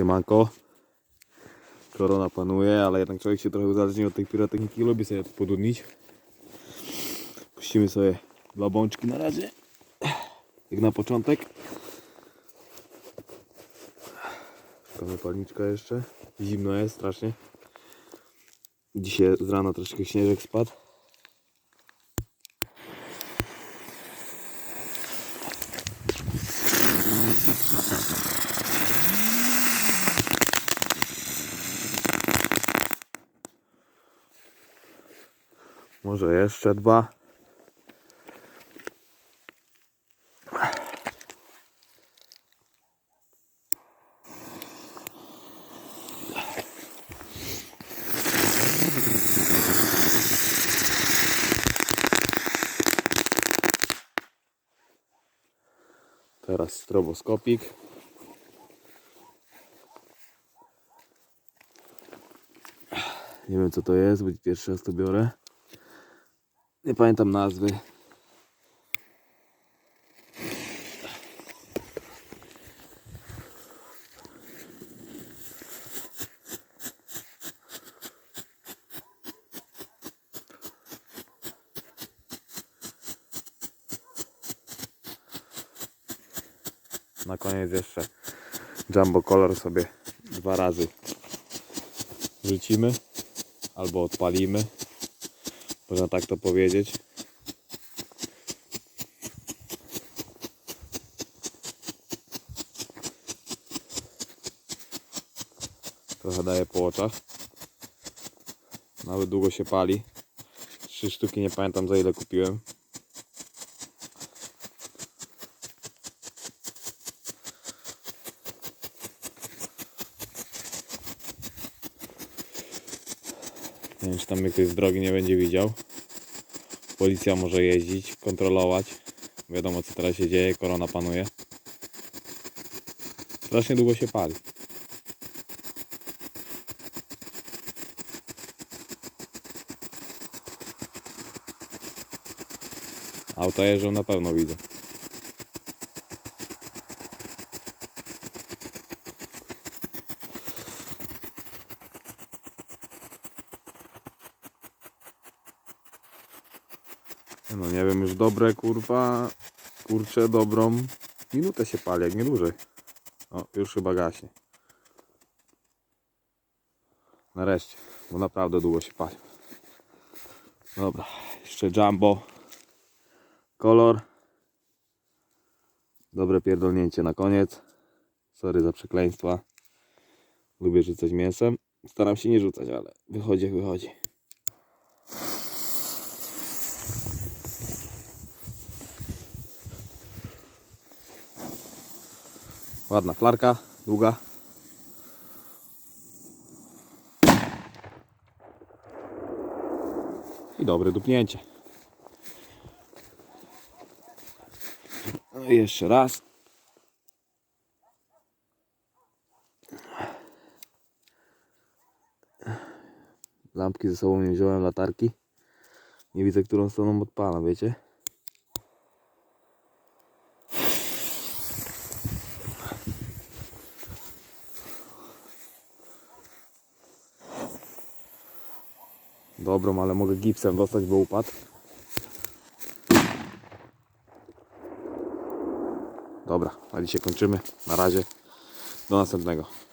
Siemanko. Korona panuje, ale jednak człowiek się trochę uzależnił od tej pirotechniki. Lubi sobie podudnić. Puścimy sobie dwa bączki na razie. Jak na początek. Szukamy palniczka jeszcze. Zimno jest strasznie. Dzisiaj z rana troszkę śnieżek spadł. Może jeszcze dwa. Teraz stroboskopik. Nie wiem co to jest, bo pierwszy raz to biorę. Nie pamiętam nazwy. Na koniec jeszcze Jumbo Color sobie dwa razy rzucimy albo odpalimy. Można tak to powiedzieć. Trochę daje po oczach. Nawet długo się pali. Trzy sztuki nie pamiętam za ile kupiłem. Nie wiem, czy tam ktoś z drogi nie będzie widział. Policja może jeździć, kontrolować. Wiadomo, co teraz się dzieje, korona panuje. Strasznie długo się pali. Auta jeżdżą na pewno widzę. No nie wiem, już dobre kurwa, kurczę, dobrą minutę się pali, jak nie dłużej. O, już chyba gaśnie. Nareszcie, bo naprawdę długo się pali. Dobra, jeszcze jumbo. Kolor. Dobre pierdolnięcie na koniec. Sorry za przekleństwa. Lubię rzucać mięsem. Staram się nie rzucać, ale wychodzi wychodzi. Ładna flarka, długa. I dobre dupnięcie. No jeszcze raz. Lampki ze sobą nie wziąłem, latarki. Nie widzę, którą stroną odpala, wiecie? Dobrą, ale mogę gipsem dostać, bo upadł. Dobra, na dzisiaj kończymy. Na razie. Do następnego.